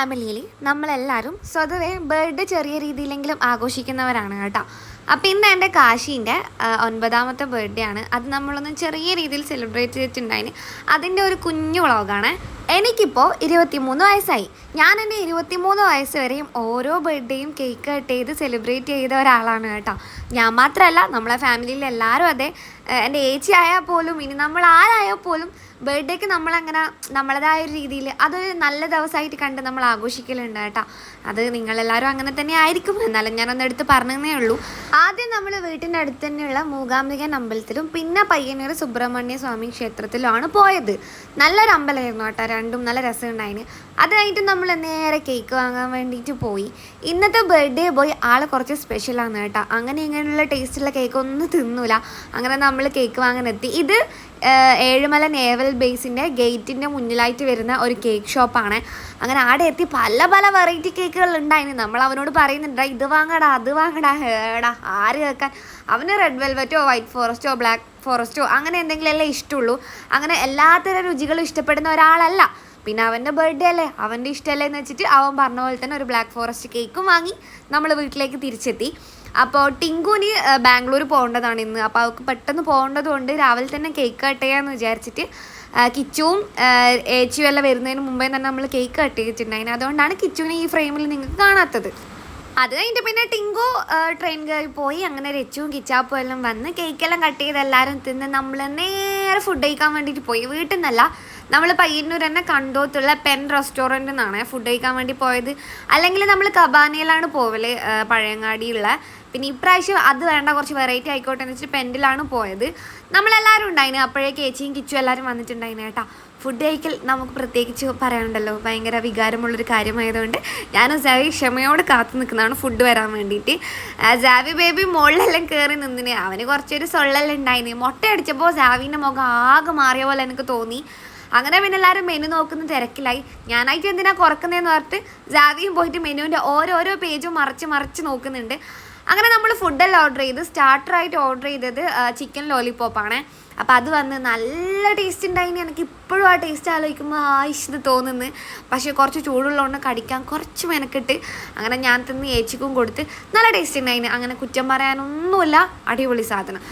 ഫാമിലിയിൽ നമ്മളെല്ലാവരും സ്വതവേ ബർത്ത്ഡേ ചെറിയ രീതിയിലെങ്കിലും ആഘോഷിക്കുന്നവരാണ് കേട്ടോ. അപ്പം ഇന്ന് എന്റെ കാശീന്റെ ഒൻപതാമത്തെ ബർത്ത്ഡേ ആണ്. അത് നമ്മളൊന്ന് ചെറിയ രീതിയിൽ സെലിബ്രേറ്റ് ചെയ്തിട്ടുണ്ടായിന്. അതിന്റെ ഒരു കുഞ്ഞു വ്ളോഗാണ്. എനിക്കിപ്പോൾ ഇരുപത്തിമൂന്ന് വയസ്സായി. ഞാൻ എന്റെ ഇരുപത്തിമൂന്ന് വയസ്സ് വരെയും ഓരോ ബർത്ത്ഡേയും കേക്ക് കട്ട് ചെയ്ത് സെലിബ്രേറ്റ് ചെയ്ത ഒരാളാണ് കേട്ടോ. ഞാൻ മാത്രമല്ല നമ്മളെ ഫാമിലിയിൽ എല്ലാവരും അതെ. എന്റെ ഏച്ചി ആയാൽ പോലും ഇനി നമ്മൾ ആരായാൽ പോലും ബർത്ത്ഡേക്ക് നമ്മളങ്ങനെ നമ്മളതായ ഒരു രീതിയിൽ അതൊരു നല്ല ദിവസമായിട്ട് കണ്ട് നമ്മൾ ആഘോഷിക്കലുണ്ട് കേട്ടോ. അത് നിങ്ങളെല്ലാവരും അങ്ങനെ തന്നെ ആയിരിക്കും. എന്നാലും ഞാനൊന്ന് എടുത്ത് പറഞ്ഞതേ ഉള്ളൂ. ആദ്യം നമ്മൾ വീട്ടിന്റെ അടുത്ത് തന്നെയുള്ള മൂകാംബികൻ അമ്പലത്തിലും പിന്നെ പയ്യന്നൂർ സുബ്രഹ്മണ്യ സ്വാമി ക്ഷേത്രത്തിലുമാണ് പോയത്. നല്ലൊരു അമ്പലമായിരുന്നു കേട്ടോ. രണ്ടും നല്ല രസമുണ്ടായിന്. അത് കഴിഞ്ഞിട്ട് നമ്മൾ നേരെ കേക്ക് വാങ്ങാൻ വേണ്ടിയിട്ട് പോയി. ഇന്നത്തെ ബർത്ത്ഡേ പോയി ആൾ കുറച്ച് സ്പെഷ്യലാണ് കേട്ടോ. അങ്ങനെ ഇങ്ങനെയുള്ള ടേസ്റ്റുള്ള കേക്ക് ഒന്നും തിന്നൂല. അങ്ങനെ നമ്മൾ കേക്ക് വാങ്ങാൻ എത്തി ഇത് ഏഴുമല നേവൽ ബേസിന്റെ ഗേറ്റിന്റെ മുന്നിലായിട്ട് വരുന്ന ഒരു കേക്ക് ഷോപ്പാണ്. അങ്ങനെ ആടെ എത്തി പല പല വെറൈറ്റി കേക്കുകൾ ഉണ്ടായിന്. നമ്മൾ അവനോട് പറയുന്നുണ്ട് ഇത് വാങ്ങടാ അത് വാങ്ങടാ ഹേടാ ആര് കേൾക്കാൻ? അവന് റെഡ് വെൽവെറ്റോ വൈറ്റ് ഫോറസ്റ്റോ ബ്ലാക്ക് ഫോറസ്റ്റോ അങ്ങനെ എന്തെങ്കിലും അല്ലേ ഇഷ്ടമുള്ളൂ. അങ്ങനെ എല്ലാത്തരം രുചികളും ഇഷ്ടപ്പെടുന്ന ഒരാളല്ല. പിന്നെ അവന്റെ ബർത്ത്ഡേ അല്ലേ? അവന്റെ ഇഷ്ടമല്ലേ എന്ന് വെച്ചിട്ട് അവൻ പറഞ്ഞ പോലെ തന്നെ ഒരു ബ്ലാക്ക് ഫോറസ്റ്റ് കേക്കും വാങ്ങി നമ്മൾ വീട്ടിലേക്ക് തിരിച്ചെത്തി. അപ്പോൾ ടിങ്കുവിന് ബാംഗ്ലൂർ പോകേണ്ടതാണ് ഇന്ന്. അപ്പോൾ അവൾക്ക് പെട്ടെന്ന് പോകേണ്ടത് കൊണ്ട് രാവിലെ തന്നെ കേക്ക് കട്ട് ചെയ്യാമെന്ന് വിചാരിച്ചിട്ട് കിച്ചുവും ഏച്ചിയും എല്ലാം വരുന്നതിന് മുമ്പേ തന്നെ നമ്മൾ കേക്ക് കട്ട് ചെയ്തിട്ടുണ്ടായിരുന്നു. അതുകൊണ്ടാണ് കിച്ചുവിനെ ഈ ഫ്രെയിമിൽ നിങ്ങൾക്ക് കാണാത്തത്. അത് കഴിഞ്ഞിട്ട് പിന്നെ ടിങ്കു ട്രെയിൻ കയറി പോയി. അങ്ങനെ രച്ചുവും കിച്ചാപ്പും എല്ലാം വന്ന് കേക്കെല്ലാം കട്ട് ചെയ്ത് എല്ലാവരും തിന്ന് നമ്മൾ നേരെ ഫുഡ് കഴിക്കാൻ വേണ്ടിയിട്ട് പോയി. വീട്ടിൽ നിന്നല്ല നമ്മൾ പയ്യന്നൂർ തന്നെ കണ്ടോത്തുള്ള പെൻ റെസ്റ്റോറന്റിൽ നിന്നാണ് ഫുഡ് കഴിക്കാൻ വേണ്ടി പോയത്. അല്ലെങ്കിൽ നമ്മൾ കബാനയിലാണ് പോവൽ പഴയങ്ങാടിയുള്ള പിന്നെ ഇപ്രാവശ്യം അത് വേണ്ട കുറച്ച് വെറൈറ്റി ആയിക്കോട്ടെ എന്ന് വെച്ചിട്ട് പെൻഡിലാണ് പോയത്. നമ്മളെല്ലാവരും ഉണ്ടായിന്. അപ്പോഴേക്ക് ഏച്ചിയും കിച്ചും എല്ലാവരും വന്നിട്ടുണ്ടായിന് കേട്ടോ. ഫുഡ് കഴിക്കൽ നമുക്ക് പ്രത്യേകിച്ച് പറയാനുണ്ടല്ലോ. ഭയങ്കര വികാരമുള്ളൊരു കാര്യമായതുകൊണ്ട് ഞാൻ ജാവി ക്ഷമയോട് കാത്തു നിൽക്കുന്നതാണ് ഫുഡ് വരാൻ വേണ്ടിയിട്ട്. സാവി ബേബി മുകളിലെല്ലാം കയറി നിന്നിന്. അവന് കുറച്ചൊരു സൊള്ളലുണ്ടായിന് മുട്ട അടിച്ചപ്പോൾ ജാവിന്റെ മുഖം ആകെ മാറിയ പോലെ എനിക്ക് തോന്നി. അങ്ങനെ പിന്നെ എല്ലാവരും മെനു നോക്കുന്ന തിരക്കിലായി. ഞാനായിട്ട് എന്തിനാ കുറക്കുന്നതെന്ന് പറഞ്ഞിട്ട് ജാവിയും പോയിട്ട് മെനുവിന്റെ ഓരോരോ പേജും മറിച്ച് മറിച്ച് നോക്കുന്നുണ്ട്. അങ്ങനെ നമ്മൾ ഫുഡെല്ലാം ഓർഡർ ചെയ്ത് സ്റ്റാർട്ടറായിട്ട് ഓർഡർ ചെയ്തത് ചിക്കൻ ലോലിപ്പോപ്പാണ് അപ്പോൾ അത് വന്ന് നല്ല ടേസ്റ്റ് ഉണ്ടായിന് എനിക്ക് ഇപ്പോഴും ആ ടേസ്റ്റ് ആലോചിക്കുമ്പോൾ ആയിഷ് തോന്നുന്നു. പക്ഷേ കുറച്ച് ചൂടുള്ളതുകൊണ്ട് കടിക്കാൻ കുറച്ച് മെനക്കിട്ട് അങ്ങനെ ഞാൻ തിന്ന് ഏച്ചിക്കും കൊടുത്ത് നല്ല ടേസ്റ്റ് ഉണ്ടായിന് അങ്ങനെ കുറ്റം പറയാനൊന്നുമില്ല. അടിപൊളി സാധനം.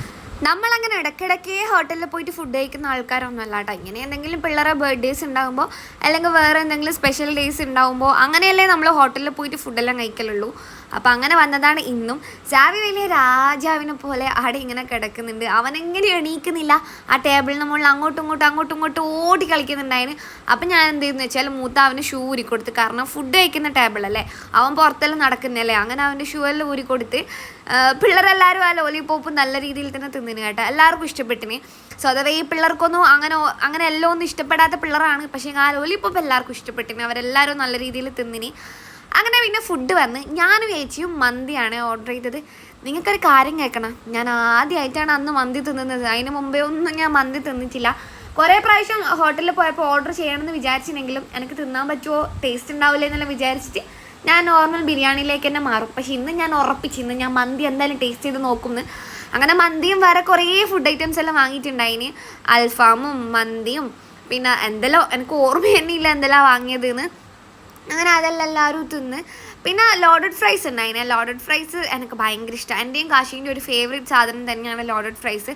നമ്മളങ്ങനെ ഇടയ്ക്കിടയ്ക്ക് ഹോട്ടലിൽ പോയിട്ട് ഫുഡ് കഴിക്കുന്ന ആൾക്കാരൊന്നും അല്ല കേട്ടോ ഇങ്ങനെ എന്തെങ്കിലും പിള്ളേരെ ബർത്ത്ഡേസ് ഉണ്ടാകുമ്പോൾ അല്ലെങ്കിൽ വേറെ എന്തെങ്കിലും സ്പെഷ്യൽ ഡേയ്സ് ഉണ്ടാകുമ്പോൾ അങ്ങനെയല്ലേ നമ്മൾ ഹോട്ടലിൽ പോയിട്ട് ഫുഡെല്ലാം കഴിക്കലുള്ളൂ. അപ്പോൾ അങ്ങനെ വന്നതാണ് ഇന്നും. ജാവി വലിയ രാജാവിനെ പോലെ അവിടെ ഇങ്ങനെ കിടക്കുന്നുണ്ട്. അവനെങ്ങനെ എണീക്കുന്നില്ല. ആ ടേബിളിന് മുകളിൽ അങ്ങോട്ടും ഇങ്ങോട്ടും അങ്ങോട്ടും ഇങ്ങോട്ടും ഓടി കളിക്കുന്നുണ്ടായിന്. അപ്പം ഞാൻ എന്ത് ചെയ്യുന്നു വെച്ചാൽ മൂത്ത അവന് ഷൂ ഊരി കൊടുത്ത് കാരണം ഫുഡ് കഴിക്കുന്ന ടേബിളല്ലേ അവൻ പുറത്തെല്ലാം നടക്കുന്നല്ലേ? അങ്ങനെ അവന്റെ ഷൂ എല്ലാം ഊരി കൊടുത്ത് പിള്ളേരെല്ലാവരും ആ ലോലിപോപ്പ് നല്ല രീതിയിൽ തന്നെ തിന്നിന് കേട്ടോ. എല്ലാവർക്കും ഇഷ്ടപ്പെട്ടിന്. സ്വതവേ ഈ പിള്ളേർക്കൊന്നും അങ്ങനെ അങ്ങനെ എല്ലാം ഒന്നും ഇഷ്ടപ്പെടാത്ത പിള്ളേരാണ്. പക്ഷേ ആ ലോലിപോപ്പ് എല്ലാവർക്കും ഇഷ്ടപ്പെട്ടിന്. അവരെല്ലാവരും നല്ല രീതിയിൽ തിന്നിന്. അങ്ങനെ പിന്നെ ഫുഡ് വന്ന് ഞാനും ഏച്ചിയും മന്തിയാണ് ഓർഡർ ചെയ്തത്. നിങ്ങൾക്കൊരു കാര്യം കേൾക്കണം. ഞാൻ ആദ്യമായിട്ടാണ് അന്ന് മന്തി തിന്നുന്നത്. അതിന് മുമ്പേ ഒന്നും ഞാൻ മന്തി തിന്നിട്ടില്ല. കുറേ പ്രാവശ്യം ഹോട്ടലിൽ പോയപ്പോൾ ഓർഡർ ചെയ്യണമെന്ന് വിചാരിച്ചിട്ടുണ്ടെങ്കിലും എനിക്ക് തിന്നാൻ പറ്റുമോ ടേസ്റ്റ് ഉണ്ടാവില്ല എന്നെല്ലാം വിചാരിച്ചിട്ട് ഞാൻ നോർമൽ ബിരിയാണിയിലേക്ക് തന്നെ മാറും. പക്ഷെ ഇന്ന് ഞാൻ ഉറപ്പിച്ച് ഇന്ന് ഞാൻ മന്തി എന്തായാലും ടേസ്റ്റ് ചെയ്ത് നോക്കുന്നു. അങ്ങനെ മന്തിയും വേറെ കുറേ ഫുഡ് ഐറ്റംസ് എല്ലാം വാങ്ങിയിട്ടുണ്ടായിന് അൽഫാമും മന്തിയും പിന്നെ എന്തെല്ലാം എനിക്ക് ഓർമ്മ തന്നെയില്ല എന്തെല്ലാം വാങ്ങിയതെന്ന്. അങ്ങനെ അതെല്ലാം എല്ലാവരും തിന്ന്. പിന്നെ ലോഡഡ് ഫ്രൈസ് ഉണ്ടായിന്. ലോഡഡ് ഫ്രൈസ് എനിക്ക് ഭയങ്കര ഇഷ്ടമാണ് എന്റെയും കാശീന്റെ ഒരു ഫേവറേറ്റ് സാധനം തന്നെയാണ് ലോഡഡ് ഫ്രൈസ്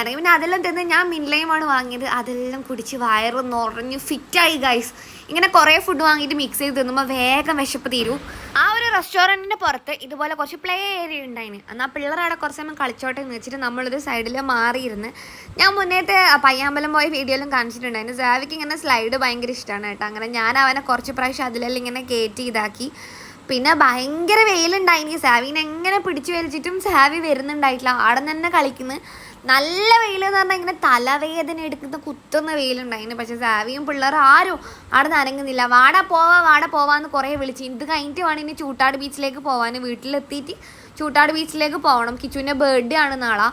എനിക്ക് പിന്നെ അതെല്ലാം തിന്ന് ഞാൻ മിൻലയുമാണ് വാങ്ങിയത്. അതെല്ലാം കുടിച്ച് വയറ് നിറഞ്ഞ് ഫിറ്റായി ഗൈസ് ഇങ്ങനെ കുറേ ഫുഡ് വാങ്ങിയിട്ട് മിക്സ് ചെയ്ത് തിന്നുമ്പോൾ വേഗം വിശപ്പ് തീരും. ആ ഒരു റെസ്റ്റോറന്റിന്റെ പുറത്ത് ഇതുപോലെ കുറച്ച് പ്ലേ ഏരിയ ഉണ്ടായിന്. എന്നാൽ പിള്ളേർ അവിടെ കുറച്ച് സമയം കളിച്ചോട്ടെ എന്ന് വെച്ചിട്ട് നമ്മളൊരു സൈഡിൽ മാറിയിരുന്ന് ഞാൻ മുന്നേത്തെ പയ്യാമ്പലം പോയ വീഡിയോയിലും കാണിച്ചിട്ടുണ്ടായിരുന്നു. സാവിക്ക് ഇങ്ങനെ സ്ലൈഡ് ഭയങ്കര ഇഷ്ടമാണ് കേട്ടോ. അങ്ങനെ ഞാൻ അവനെ കുറച്ച് പ്രാവശ്യം അതിലെല്ലാം ഇങ്ങനെ കയറ്റി ഇതാക്കി. പിന്നെ ഭയങ്കര വെയിലുണ്ടായിനി. സാവിനെ എങ്ങനെ പിടിച്ചു വലിച്ചിട്ടും സാവി വരുന്നുണ്ടായിട്ടില്ല. ആടെ തന്നെ കളിക്കുന്നു. നല്ല വെയിൽ എന്ന് പറഞ്ഞാൽ ഇങ്ങനെ തലവേദന എടുക്കുന്ന കുത്തുന്ന വെയിലുണ്ടായിന് പക്ഷെ സാവിയും പിള്ളേർ ആരും അവിടെ നനങ്ങുന്നില്ല വാട പോവാ വാട പോവാന്ന് കുറേ വിളിച്ചു. ഇത് കഴിഞ്ഞിട്ട് വേണം ഇനി ചൂട്ടാട് ബീച്ചിലേക്ക് പോവാൻ വീട്ടിലെത്തിയിട്ട് ചൂട്ടാട് ബീച്ചിലേക്ക് പോകണം. കിച്ചുവിന്റെ ബർത്ത്ഡേ ആണ് നാളെ.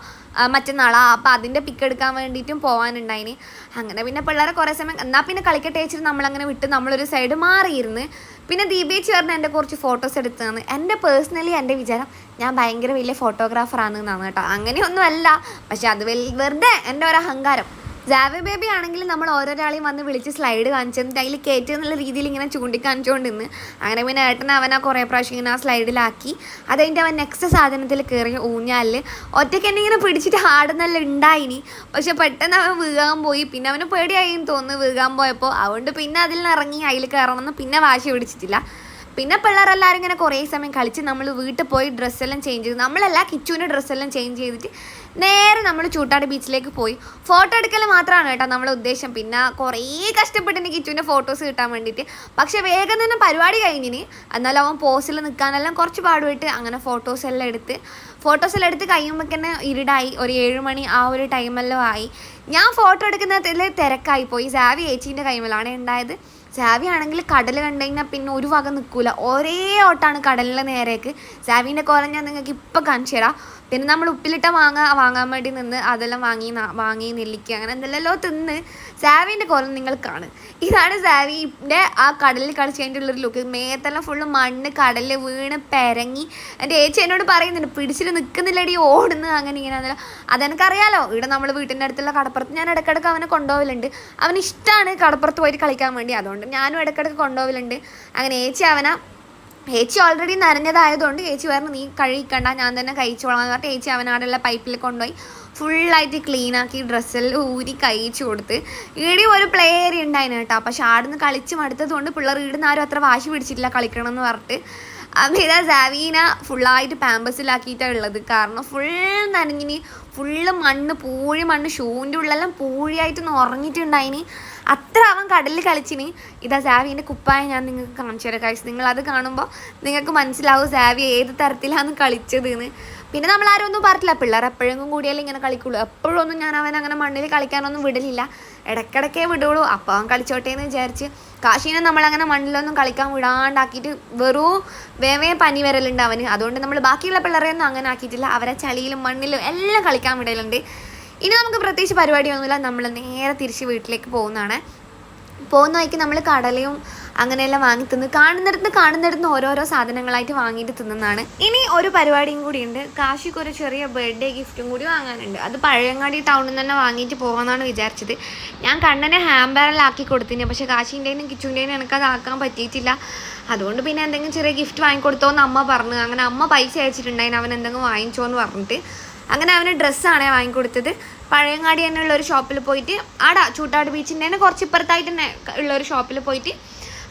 മറ്റന്നാളാ. അപ്പം അതിന്റെ പിക്ക് എടുക്കാൻ വേണ്ടിയിട്ടും പോകാനുണ്ടായിന് അങ്ങനെ പിന്നെ പിള്ളേരെ കുറേ സമയം എന്നാൽ പിന്നെ കളിക്കട്ടെ വെച്ചിട്ട് നമ്മളങ്ങനെ വിട്ട് നമ്മളൊരു സൈഡ് മാറിയിരുന്ന്. പിന്നെ ദീപേച്ചി പറഞ്ഞ എന്റെ കുറച്ച് ഫോട്ടോസ് എടുത്തതാണ് എന്റെ പേഴ്സണലി എന്റെ വിചാരം ഞാൻ ഭയങ്കര വലിയ ഫോട്ടോഗ്രാഫറാണ് എന്നാണ് കേട്ടോ. അങ്ങനെയൊന്നുമല്ല. പക്ഷെ അത് വെറുതെ എന്റെ ഒരു അഹങ്കാരം. ജാവ ബേബി ആണെങ്കിൽ നമ്മൾ ഓരോരാളെയും വന്ന് വിളിച്ച് സ്ലൈഡ് കാണിച്ചു തന്നിട്ട് അതിൽ കയറ്റി എന്നുള്ള രീതിയിൽ ഇങ്ങനെ ചൂണ്ടിക്കാണിച്ചുകൊണ്ട് നിന്ന് അങ്ങനെ പിന്നെ ഏട്ടൻ അവനെ കുറേ പ്രാവശ്യം ഇങ്ങനെ ആ സ്ലൈഡിലാക്കി അത് അവൻ നെക്സ്റ്റ് സാധനത്തിൽ കയറി ഊഞ്ഞാലിൽ ഒറ്റയ്ക്ക് എന്നെ ഇങ്ങനെ പിടിച്ചിട്ട് ആടുന്നല്ല ഉണ്ടായിനി പക്ഷെ പെട്ടെന്ന് അവൻ വീഴാൻ പോയി. പിന്നെ അവന് പേടിയായി തോന്നുന്നു വീഴാൻ പോയപ്പോൾ അതുകൊണ്ട് പിന്നെ അതിൽ നിന്ന് ഇറങ്ങി അതിൽ കയറണമെന്ന് പിന്നെ വാശി പിടിച്ചിട്ടില്ല. പിന്നെ പിള്ളേരെല്ലാവരും ഇങ്ങനെ കുറേ സമയം കളിച്ച് നമ്മൾ വീട്ടിൽ പോയി ഡ്രസ്സെല്ലാം ചേഞ്ച് ചെയ്തു നമ്മളല്ല കിച്ചുവിന്റെ ഡ്രസ്സെല്ലാം ചേഞ്ച് ചെയ്തിട്ട് നേരെ നമ്മൾ ചൂട്ടാട് ബീച്ചിലേക്ക് പോയി. ഫോട്ടോ എടുക്കൽ മാത്രമാണ് കേട്ടോ നമ്മളെ ഉദ്ദേശം. പിന്നെ കുറേ കഷ്ടപ്പെട്ടിന് കിച്ചുവിന്റെ ഫോട്ടോസ് കിട്ടാൻ വേണ്ടിയിട്ട്. പക്ഷേ വേഗം തന്നെ പരിപാടി കഴിഞ്ഞിന്. എന്നാലും അവൻ പോസിൽ നിൽക്കാനെല്ലാം കുറച്ച് പാടുമായിട്ട് അങ്ങനെ ഫോട്ടോസ് എല്ലാം എടുത്ത് ഫോട്ടോസ് എടുത്ത് കഴിയുമ്പോൾ തന്നെ ഇരുടായി. ഒരു ഏഴ് മണി ആ ഒരു ടൈമെല്ലാം ആയി. ഞാൻ ഫോട്ടോ എടുക്കുന്നതിൽ തിരക്കായി പോയി. സാവി ഏച്ചീന്റെ കൈമലാണ് ഉണ്ടായത്. സാവി ആണെങ്കിൽ കടൽ കണ്ടു കഴിഞ്ഞാൽ പിന്നെ ഒരു വക നിൽക്കില്ല ഒരേ ഓട്ടാണ് കടലിന്റെ നേരേക്ക്. സാവിന്റെ കോലം ഞാൻ നിങ്ങൾക്ക് ഇപ്പം കാണിച്ചു തരാം. പിന്നെ നമ്മൾ ഉപ്പിലിട്ട മാങ്ങ വാങ്ങാൻ വേണ്ടി നിന്ന് അതെല്ലാം വാങ്ങി വാങ്ങി നെല്ലിക്ക അങ്ങനെ എന്തെല്ലോ തിന്ന് സാവിന്റെ കോലം നിങ്ങൾ കാണും. ഇതാണ് സാവിന്റെ ആ കടലിൽ കളിച്ച് കഴിഞ്ഞിട്ടുള്ളൊരു ലുക്ക് മേത്തെല്ലാം ഫുള്ള് മണ്ണ് കടലിൽ വീണ് പെരങ്ങി. എന്റെ ഏച്ചി എന്നോട് പറയുന്നുണ്ട് പിടിച്ചിട്ട് നിൽക്കുന്നില്ലടി ഓടുന്നു. അങ്ങനെ ഇങ്ങനെ അതെല്ലാം. അതെനിക്കറിയാലോ ഇവിടെ നമ്മൾ വീട്ടിന്റെ അടുത്തുള്ള കടപ്പുറത്ത് ഞാൻ ഇടയ്ക്കിടയ്ക്ക് അവനെ കൊണ്ടുപോകലുണ്ട് അവന് ഇഷ്ടമാണ് കടപ്പുറത്ത് പോയിട്ട് കളിക്കാൻ വേണ്ടി. അതുകൊണ്ട് ഞാനും ഇടയ്ക്കിടയ്ക്ക് കൊണ്ടുപോകലുണ്ട് അങ്ങനെ ഏച്ചി അവനെ ഏച്ചി ഓൾറെഡി നനഞ്ഞതായതുകൊണ്ട് ഏച്ചി പറഞ്ഞു നീ കഴിക്കണ്ട ഞാൻ തന്നെ കഴിച്ചോളാം. എന്ന് പറഞ്ഞിട്ട് ഏച്ചി അവനാടുള്ള പൈപ്പിൽ കൊണ്ടുപോയി ഫുള്ളായിട്ട് ക്ലീനാക്കി ഡ്രസ്സിൽ ഊരി കഴിച്ചു കൊടുത്ത്. ഈടെ ഒരു പ്ലേ ഏരിയ ഉണ്ടായിരുന്നു കേട്ടോ. പക്ഷെ ആടുന്ന് കളിച്ച് മടുത്തതുകൊണ്ട് പിള്ളേർ ഈടുന്ന് ആരും അത്ര വാശി പിടിച്ചിട്ടില്ല കളിക്കണം എന്ന് പറഞ്ഞിട്ട്. അമിത സാവീന ഫുള്ളായിട്ട് പാമ്പസിലാക്കിയിട്ടാണ് ഉള്ളത്. കാരണം ഫുൾ നനഞ്ഞിന് ഫുള്ള് മണ്ണ് പൂഴി മണ്ണ് ഷൂവിന്റെ ഉള്ളെല്ലാം പൂഴിയായിട്ട് ഉറങ്ങിയിട്ടുണ്ടായിനി. അത്ര അവൻ കടലിൽ കളിച്ചിന്. ഇതാ സാവിന്റെ കുപ്പായ ഞാൻ നിങ്ങൾക്ക് കാണിച്ചു തരാം കാഴ്ച നിങ്ങൾ അത് കാണുമ്പോൾ നിങ്ങൾക്ക് മനസ്സിലാവും സാവി ഏത് തരത്തിലാണ് കളിച്ചത് എന്ന് പിന്നെ നമ്മൾ ആരും ഒന്നും പറഞ്ഞില്ല പിള്ളേർ എപ്പോഴെങ്കിലും കൂടിയാലും ഇങ്ങനെ കളിക്കുള്ളൂ. എപ്പോഴൊന്നും ഞാൻ അവൻ അങ്ങനെ മണ്ണിൽ കളിക്കാനൊന്നും വിടലില്ല. ഇടയ്ക്കിടയ്ക്കേ വിടുള്ളൂ. അപ്പോൾ അവൻ കളിച്ചോട്ടെ എന്ന് വിചാരിച്ച് കാശീനെ നമ്മളങ്ങനെ മണ്ണിലൊന്നും കളിക്കാൻ വിടാണ്ടാക്കിയിട്ട് വെറും വേവേ പനി വരലുണ്ട് അവന്. അതുകൊണ്ട് നമ്മൾ ബാക്കിയുള്ള പിള്ളേരെയൊന്നും അങ്ങനെ ആക്കിയിട്ടില്ല. അവരെ ചളിയിലും മണ്ണിലും എല്ലാം കളിക്കാൻ വിടലുണ്ട്. ഇനി നമുക്ക് പ്രത്യേകിച്ച് പരിപാടിയൊന്നുമില്ല. നമ്മൾ നേരെ തിരിച്ച് വീട്ടിലേക്ക് പോകുന്നതാണ്. പോകുന്ന വഴിക്ക് നമ്മൾ കടലയും അങ്ങനെയെല്ലാം വാങ്ങി തിന്ന് കാണുന്നിടത്ത് കാണുന്നിടത്ത് ഓരോരോ സാധനങ്ങളായിട്ട് വാങ്ങിയിട്ട് തിന്നുന്നതാണ്. ഇനി ഒരു പരിപാടിയും കൂടിയുണ്ട്. കാശിക്ക് ഒരു ചെറിയ ബർത്ത്ഡേ ഗിഫ്റ്റും കൂടി വാങ്ങാനുണ്ട്. അത് പഴയങ്ങാടി ടൗണിൽ നിന്ന് തന്നെ വാങ്ങിയിട്ട് പോകാമെന്നാണ് വിചാരിച്ചത്. ഞാൻ കണ്ണനെ ഹാംബാറിലാക്കി കൊടുത്തിന് പക്ഷേ കാശിന്റെയും കിച്ചുവിന്റെയും എനിക്കത് ആക്കാൻ പറ്റിയിട്ടില്ല. അതുകൊണ്ട് പിന്നെ എന്തെങ്കിലും ചെറിയ ഗിഫ്റ്റ് വാങ്ങിക്കൊടുത്തോ എന്ന് അമ്മ പറഞ്ഞു. അങ്ങനെ അമ്മ പൈസ അയച്ചിട്ടുണ്ടായിരുന്നു. അവൻ എന്തെങ്കിലും വാങ്ങിച്ചോ എന്ന് പറഞ്ഞിട്ട്. അങ്ങനെ അവന് ഡ്രസ്സാണ് വാങ്ങിക്കൊടുത്തത്. പഴയങ്ങാടി തന്നെ ഉള്ള ഒരു ഷോപ്പിൽ പോയിട്ട് ആടാ ചൂട്ടാട് ബീച്ചിന്റെ തന്നെ കുറച്ച് ഇപ്പുറത്തായിട്ട് തന്നെ ഉള്ള ഒരു ഷോപ്പിൽ പോയിട്ട്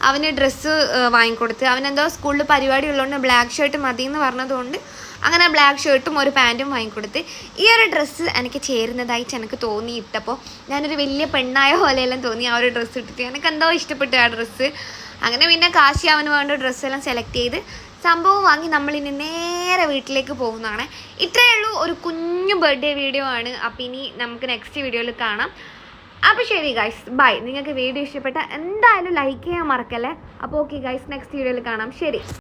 അവന് ഡ്രസ്സ് വാങ്ങിക്കൊടുത്ത്. അവനെന്തോ സ്കൂളിൽ പരിപാടി ഉള്ളതുകൊണ്ട് ബ്ലാക്ക് ഷർട്ട് മതി എന്ന് പറഞ്ഞതുകൊണ്ട് അങ്ങനെ ബ്ലാക്ക് ഷർട്ടും ഒരു പാന്റും വാങ്ങിക്കൊടുത്ത്. ഈ ഒരു ഡ്രസ്സ് എനിക്ക് ചേരുന്നതായിട്ട് എനിക്ക് തോന്നി ഇട്ടപ്പോൾ ഞാനൊരു വലിയ പെണ്ണായ പോലെയെല്ലാം തോന്നി ആ ഒരു ഡ്രസ്സ് ഇട്ടിട്ട്. എനിക്ക് എന്തോ ഇഷ്ടപ്പെട്ടു ആ ഡ്രസ്സ് അങ്ങനെ പിന്നെ കാശി അവന് വേണ്ട ഡ്രസ്സെല്ലാം സെലക്ട് ചെയ്ത് സംഭവം വാങ്ങി നമ്മളിനി നേരെ വീട്ടിലേക്ക് പോകുന്നതാണ്. ഇത്രയേ ഉള്ളൂ. ഒരു കുഞ്ഞു ബർത്ത്ഡേ വീഡിയോ ആണ്. അപ്പം ഇനി നമുക്ക് നെക്സ്റ്റ് വീഡിയോയിൽ കാണാം. അപ്പോൾ ശരി ഗൈസ് ബൈ നിങ്ങൾക്ക് വീഡിയോ ഇഷ്ടപ്പെട്ട എന്തായാലും ലൈക്ക് ചെയ്യാൻ മറക്കല്ലേ? അപ്പോൾ ഓക്കെ ഗൈസ് നെക്സ്റ്റ് വീഡിയോയിൽ കാണാം. ശരി.